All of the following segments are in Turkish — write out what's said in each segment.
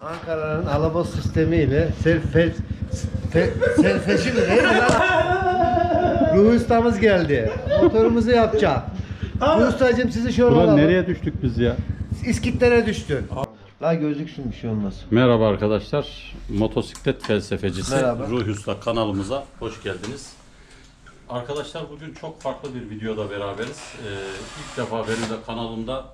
Ankara'nın alaboz sistemiyle self fel fe, mi lan? Ruhi ustamız geldi. Motorumuzu yapacak. Ruhi ustacığım sizi şöyle Ulan alalım. nereye düştük biz ya? İskitlere düştün. La gözlüksün bir şey olmaz. Merhaba arkadaşlar. Motosiklet felsefecisi Merhaba. Ruhi Usta kanalımıza hoş geldiniz. Arkadaşlar bugün çok farklı bir videoda beraberiz. Ee, ilk defa benim de kanalımda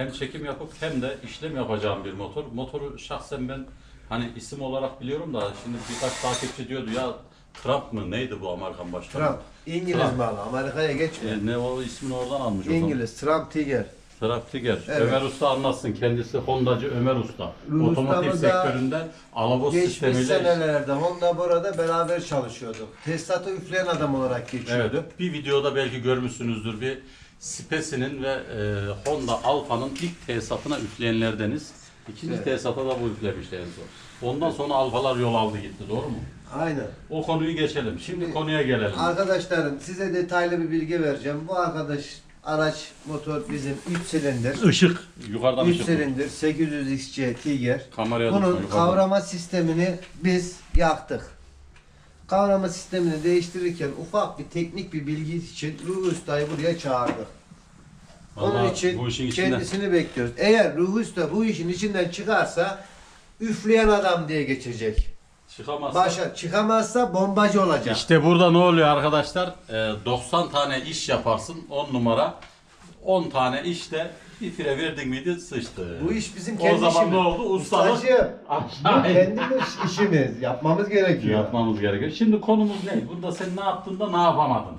hem çekim yapıp hem de işlem yapacağım bir motor. Motoru şahsen ben hani isim olarak biliyorum da şimdi birkaç takipçi diyordu ya Trump mı neydi bu Amerikan başkanı? Trump. İngiliz Trump. malı. Amerika'ya geçme. Ee, ne o ismini oradan almış o zaman. İngiliz. Trump Tiger. Trump Tiger. Evet. Ömer Usta anlatsın. Kendisi Hondacı Ömer Usta. Ruhi Otomotiv sektöründe Geçmiş sistemiyle senelerde Honda Bora'da beraber çalışıyorduk. Tesisatı üfleyen adam olarak geçiyordu. Evet, bir videoda belki görmüşsünüzdür bir Spesi'nin ve e, Honda Alfa'nın ilk tesisatına üfleyenlerdeniz. İkinci Evet. tesisata da bu üflemişti en son. Ondan sonra Alfalar yol aldı gitti, doğru mu? Aynen. O konuyu geçelim. Şimdi, Şimdi- konuya gelelim. Arkadaşlarım size detaylı bir bilgi vereceğim. Bu arkadaş araç motor bizim 3 silindir. Işık. Yukarıdan 3 ışık. silindir 800 XC Tiger. Kameraya Bunun yukarıdan. kavrama sistemini biz yaktık. Kavrama sistemini değiştirirken ufak bir teknik bir bilgi için Ruhi Usta'yı buraya çağırdık. Onun için bu işin içinde kendisini bekliyoruz. Eğer Ruhi Usta bu işin içinden çıkarsa üfleyen adam diye geçecek. çıkamazsa Başa çıkamazsa bombacı olacak. İşte burada ne oluyor arkadaşlar? Ee, 90 tane iş yaparsın 10 numara. 10 tane işte bir fire verdin miydi sıçtı. Bu iş bizim O kendi zaman işimiz. ne oldu? Ustalık Ustacığım, bu aşağı kendi iş- işimiz. Yapmamız gerekiyor. yapmamız gerekiyor. Şimdi konumuz ne? Burada sen ne yaptın da ne yapamadın?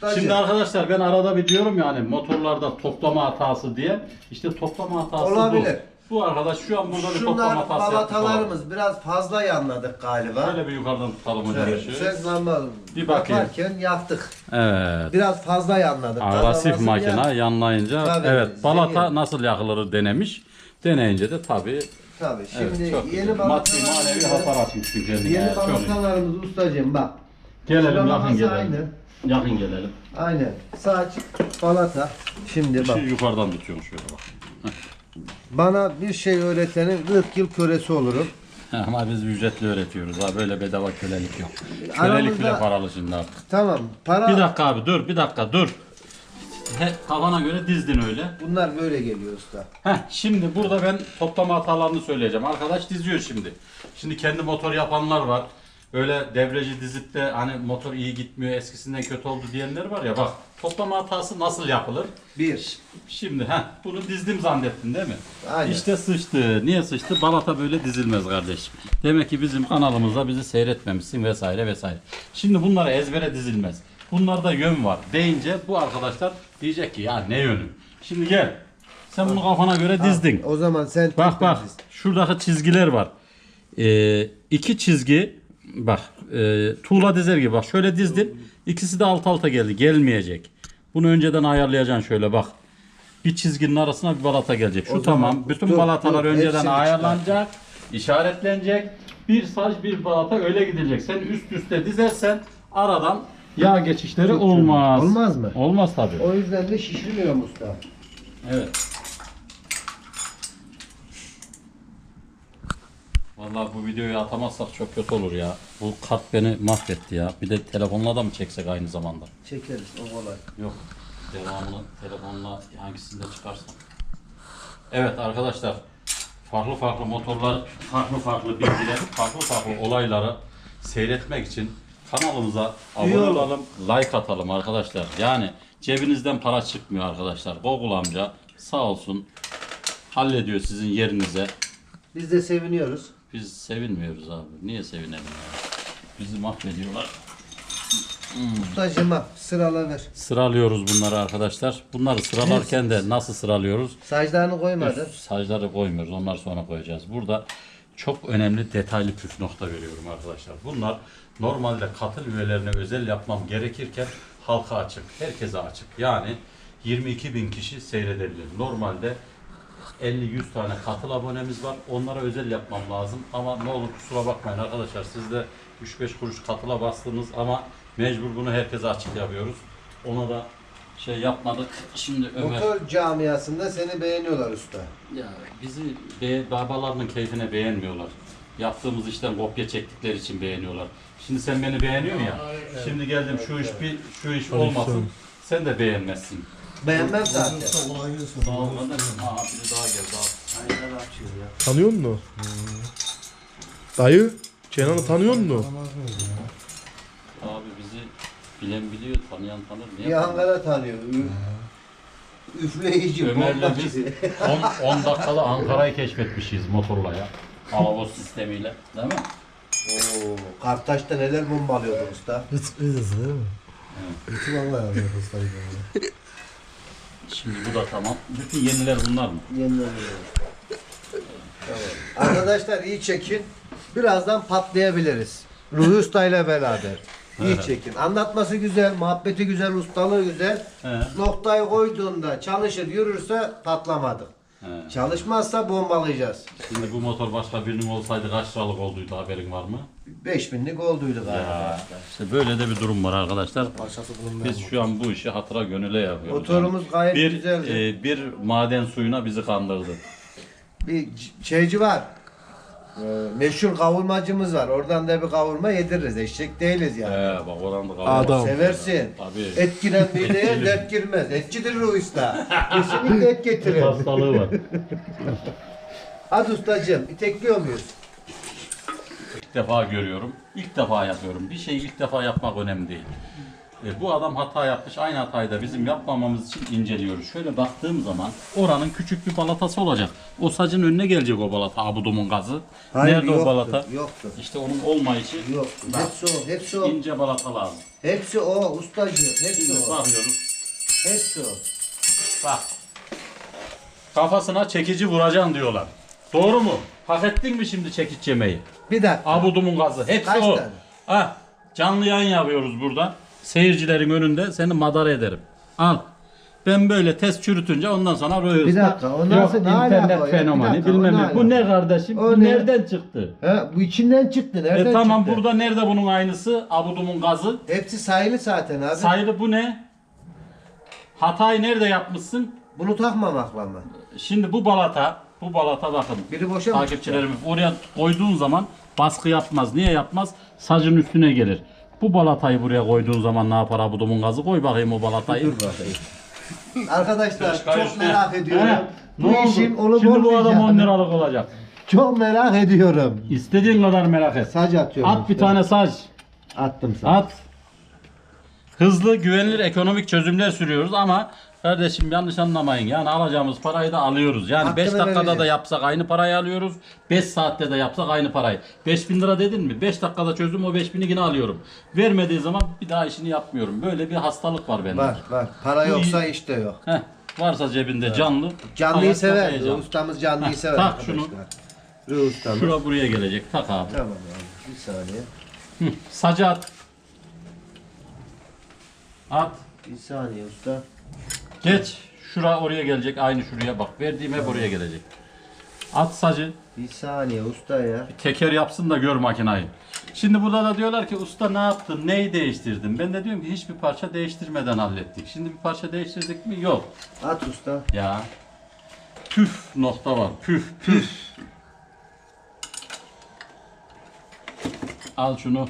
Ustacığım, Şimdi arkadaşlar ben arada bir diyorum yani motorlarda toplama hatası diye. İşte toplama hatası Olabilir. bu. Bu arkadaş şu an burada bir toplama şunlar hatası yapmış balatalarımız biraz fazla yanladık galiba. Şöyle bir yukarıdan tutalım hocam sen normal Bir bakayım. yaparken yaktık. Evet. Biraz fazla yanladık. Agresif Kazanmasın makina ya. yanlayınca Tabii, evet balata zehir. nasıl yakılır denemiş. Deneyince de tabii Tabii. evet, Şimdi çok yeni güzel. maddi manevi hasar balatalarımız kendine. Yeni çok iyi. balatalarımız ustacığım bak. Gelelim yakın Sıralaması gelelim. Aynı. Yakın gelelim. Aynen. Saç, balata. Şimdi bak. Şu yukarıdan tutuyorum şöyle bak. Bana bir şey öğretenin 40 yıl kölesi olurum. Ama biz ücretli öğretiyoruz ha böyle bedava kölelik yok. Kölelik Aramızda- bile paralı şimdi artık. Tamam. Para Bir dakika abi dur bir dakika dur. He, kafana göre dizdin öyle. bunlar böyle geliyor usta. Heh, şimdi burada ben toplama hatalarını söyleyeceğim. Arkadaş diziyor şimdi. Şimdi kendi motor yapanlar var. Öyle devreci dizip de hani motor iyi gitmiyor eskisinden kötü oldu diyenler var ya bak toplama hatası nasıl yapılır? Bir. Şimdi heh, bunu dizdim zannettin değil mi? Aynen. İşte sıçtı. Niye sıçtı? Balata böyle dizilmez kardeşim. Demek ki bizim kanalımızda bizi seyretmemişsin vesaire vesaire. Şimdi bunlara ezbere dizilmez. Bunlarda yön var deyince bu arkadaşlar diyecek ki ya ne yönü? Şimdi gel. Sen bunu kafana göre dizdin. O zaman sen Bak bak şuradaki çizgiler var. Ee, iki çizgi bak e, tuğla dizer gibi bak şöyle dizdim. İkisi de alt alta geldi. Gelmeyecek. Bunu önceden ayarlayacaksın şöyle bak. Bir çizginin arasına bir balata gelecek. Şu O zaman tamam. Bütün dur, balatalar dur, önceden hepsini ayarlanacak. işaretlenecek. Bir saç bir balata öyle gidecek. Sen üst üste dizersen aradan yağ geçişleri olmaz. Olmaz mı? Olmaz tabii. O yüzden de şişirmiyorum usta. Evet. Vallahi bu videoyu atamazsak çok kötü olur ya. Bu kart beni mahvetti ya. Bir de telefonla da mı çeksek aynı zamanda? Çekeriz o kolay. Yok. Devamlı telefonla hangisinde çıkarsam. Evet arkadaşlar. Farklı farklı motorlar, farklı farklı bilgiler, farklı farklı olayları seyretmek için kanalımıza abone olalım, like atalım arkadaşlar. Yani cebinizden para çıkmıyor arkadaşlar. Google amca sağ olsun hallediyor sizin yerinize. Biz de seviniyoruz. Biz sevinmiyoruz abi. Niye sevinelim ya? Bizi mahvediyorlar. Ustacığıma sırala ver. Sıralıyoruz bunları arkadaşlar. Bunları sıralarken de nasıl sıralıyoruz? Saçlarını koymadın. Sacları koymuyoruz. Onları sonra koyacağız. Burada çok önemli detaylı püf nokta veriyorum arkadaşlar. Bunlar normalde katıl üyelerine özel yapmam gerekirken halka açık. Herkese açık. Yani 22 bin kişi seyredebilir. Normalde 50-100 tane katıl abonemiz var. Onlara özel yapmam lazım. Ama ne olur kusura bakmayın arkadaşlar. Siz de 3-5 kuruş katıla bastınız ama mecbur bunu herkese açık yapıyoruz. Ona da şey yapmadık. Şimdi Ömer Motor camiasında seni beğeniyorlar usta. ya bizi be, babalarının keyfine beğenmiyorlar. Yaptığımız işten kopya çektikleri için beğeniyorlar. Şimdi sen beni beğeniyorsun ya. Şimdi geldim şu iş bir şu iş olmasın. Sen de beğenmezsin. Beğenmem zaten. Olmadı. Aha biri daha geldi. Aynen ya. Tanıyor musun? Dayı, Kenan'ı tanıyor musun? Abi bizi bilen biliyor, tanıyan tanır. Niye Bir? Ankara tanıyor. Ü- Üfleyici, Ömer'le biz 10 10 dakikada Ankara'yı keşfetmişiz motorla ya. Alavoz sistemiyle. Değil mi? Oo, Kartaş'ta neler bombalıyordu usta. İzlesi değil mi? Bütün Allah ya. Hastaydı. Şimdi bu da tamam. Bütün yeniler bunlar mı? Yenileniyor. Tamam. Arkadaşlar iyi çekin. Birazdan patlayabiliriz. Ruhi Usta ile beraber. İyi çekin. Anlatması güzel, muhabbeti güzel, ustalığı güzel. Noktayı koyduğunda çalışır, yürürse patlamadık. He. Çalışmazsa bombalayacağız. Şimdi bu motor başka birinin olsaydı kaç liralık olduydu haberin var mı? 5000'lik olduydu galiba. Ya, işte böyle de bir durum var arkadaşlar. Parçası bulunmayan Biz şu an bu işi hatıra gönüle yapıyoruz. Motorumuz gayet bir, güzeldi. e, bir maden suyuna bizi kandırdı. Bir c- şeyci var. Ee, meşhur kavurmacımız var. Oradan da bir kavurma yediririz. Eşek değiliz yani. He bak oradan da kaldı. Adam. Seversin. Tabii. Et giren mideye dert girmez. Etçidir Ruhi Usta. Kesinlikle et getirir. Hastalığı var. Hadi ustacığım, itekliyor muyuz? İlk defa görüyorum. İlk defa yapıyorum. Bir şeyi ilk defa yapmak önemli değil. E, bu adam hata yapmış. Aynı hatayı da bizim yapmamamız için inceliyoruz. Şöyle baktığım zaman oranın küçük bir balatası olacak. O sacın önüne gelecek o balata. Abudumun gazı. Nerede o balata? Yoktur. İşte onun olmayışı Yoktur. Hepsi o, hepsi o. ince balata lazım. Hepsi o ustacığım, hepsi Şimdi o. bakıyoruz. Hepsi o. Bak. Kafasına çekici vuracaksın diyorlar. Doğru mu? Hak ettin mi şimdi çekiç yemeyi? Bir dakika. Abudumun gazı. Hepsi Kaç o. tane? Ha, canlı yayın yapıyoruz burada. Seyircilerin önünde seni madara ederim. Al. Ben böyle test çürütünce ondan sonra böyle Bir dakika, o nasıl- Yok, ne alaka internet o ya? Bir fenomeni dakika, o bilmem ne ne. Bu ne kardeşim? O bu ne? nereden çıktı? He, bu içinden çıktı. Nereden e tamam çıktı? burada nerede bunun aynısı? Abudumun gazı. Hepsi sayılı zaten abi. Sayılı bu ne? Hatayı nerede yapmışsın? Bunu takmamakla mı? Şimdi bu balata, bu balata bakın. Biri boşa mı Takipçilerimiz oraya koyduğun zaman baskı yapmaz. Niye yapmaz? Sacın üstüne gelir. Bu balatayı buraya koyduğun zaman ne yapar abudumun gazı? Koy bakayım o balatayı. Arkadaşlar çok merak ediyorum. He, bu ne oldu? işin olup Şimdi bu adam 10 olmayacağını liralık olacak. Çok merak ediyorum. İstediğin kadar merak et. Saç atıyorum. At bir tane saç. Attım saç. At. Hızlı, güvenilir ekonomik çözümler sürüyoruz ama kardeşim yanlış anlamayın. Yani alacağımız parayı da alıyoruz. Yani 5 Hakkını dakikada da vereceğiz. yapsak aynı parayı alıyoruz. 5 saatte de yapsak aynı parayı. 5000 lira dedin mi? 5 dakikada çözdüm o 5000'i yine alıyorum. Vermediği zaman bir daha işini yapmıyorum. Böyle bir hastalık var bende. Var var. Para yoksa işte yok. Heh, varsa cebinde canlı. Canlıyı hayat sever. heyecan. Ustamız canlıyı sever tak arkadaşlar. şunu. Ruh ustamız. Şura buraya gelecek. Tak abi. Tamam abi. Bir saniye. Hı, Sacı at. Bir saniye usta. Geç. Şura oraya gelecek. Aynı şuraya bak. Verdiğim hep oraya gelecek. At sacı. Bir saniye usta ya. Teker yapsın da gör makinayı. Şimdi burada da diyorlar ki usta ne yaptın? Neyi değiştirdin? Ben de diyorum ki hiçbir parça değiştirmeden hallettik. Şimdi bir parça değiştirdik mi? Yok. At usta. Ya. Püf nokta var. Püf püf. Al şunu.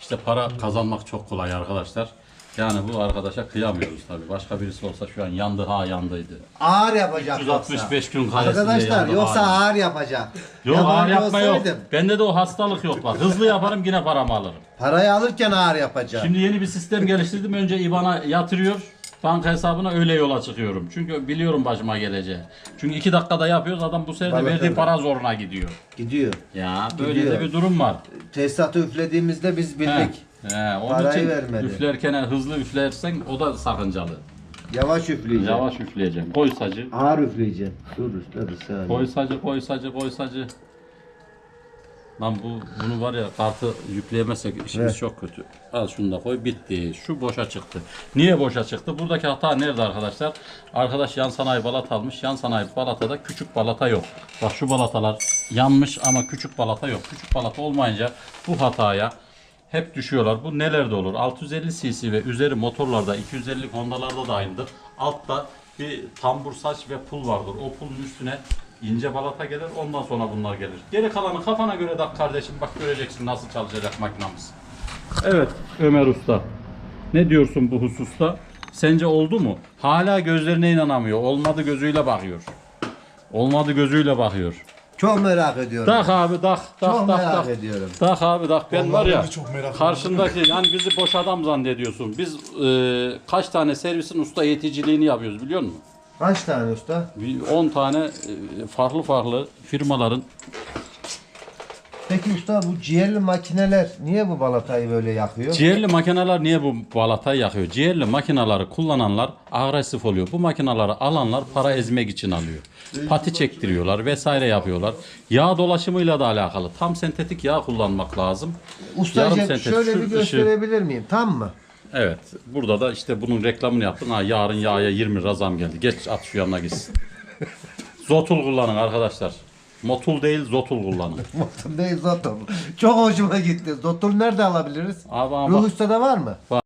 İşte para kazanmak çok kolay arkadaşlar. Yani bu arkadaşa kıyamıyoruz tabii. Başka birisi olsa şu an yandı ha yandıydı. Ağır yapacak 365 gün kalesinde Arkadaşlar yandı yoksa ha. ağır yapacak. Yok ağır yapma yok. olsaydım, Bende de o hastalık yok bak. Hızlı yaparım yine paramı alırım. Parayı alırken ağır yapacak. Şimdi yeni bir sistem geliştirdim. Önce IBAN'a yatırıyor. Banka hesabına öyle yola çıkıyorum. Çünkü biliyorum başıma geleceği. Çünkü iki dakikada yapıyoruz. Adam bu sefer de Vallahi verdiği öyle. para zoruna gidiyor. Gidiyor. Ya böyle Gidiyor. de bir durum var. Tesisatı üflediğimizde biz bildik. He, onun Parayı için vermedi. üflerken hızlı üflersen o da sakıncalı. Yavaş üfleyeceksin. Yavaş üfleyeceğim. Koy sacı. Ağır üfleyeceksin. Dur usta bir saniye. Koy sacı, koy sacı, koy sacı. Lan bu bunu var ya kartı yükleyemezsek işimiz Evet. çok kötü. Al şunu da koy bitti. Şu boşa çıktı. Niye boşa çıktı? Buradaki hata nerede arkadaşlar? Arkadaş yan sanayi balata almış. Yan sanayi balatada küçük balata yok. Bak şu balatalar yanmış ama küçük balata yok. Küçük balata olmayınca bu hataya hep düşüyorlar. Bu nelerde olur? 650 cc ve üzeri motorlarda 250 Honda'larda da aynıdır. Altta bir tambur saç ve pul vardır. O pulun üstüne ince balata gelir. Ondan sonra bunlar gelir. Geri kalanı kafana göre tak kardeşim. Bak göreceksin nasıl çalışacak makinamız. Evet Ömer Usta. Ne diyorsun bu hususta? Sence oldu mu? Hala gözlerine inanamıyor. Olmadı gözüyle bakıyor. Olmadı gözüyle bakıyor. Çok merak ediyorum. Tak abi tak tak Çok tak merak tak. ediyorum. Tak abi tak ben Vallahi var ya de çok merak karşındaki yani bizi boş adam zannediyorsun. Biz e, kaç tane servisin usta eğiticiliğini yapıyoruz biliyor musun? Kaç tane usta? Bir 10 tane e, farklı farklı firmaların Peki usta bu ciğerli makineler niye bu balatayı böyle yakıyor? Ciğerli makineler niye bu balatayı yakıyor? Ciğerli makineleri kullananlar agresif oluyor. Bu makineleri alanlar para ezmek için alıyor. Pati çektiriyorlar vesaire yapıyorlar. Yağ dolaşımıyla da alakalı. Tam sentetik yağ kullanmak lazım. Ustacığım sentetik. şöyle bir dışı- gösterebilir miyim? Tam mı? Evet. Burada da işte bunun reklamını yaptın. Ha yarın yağa 20 lira zam geldi. Geç at şu yanına gitsin. Zotul kullanın arkadaşlar. Motul değil zotul kullanın. Motor değil Zotul. Çok hoşuma gitti. Zotul nerede alabiliriz? Abi ama Ruh bak- Usta'da var mı?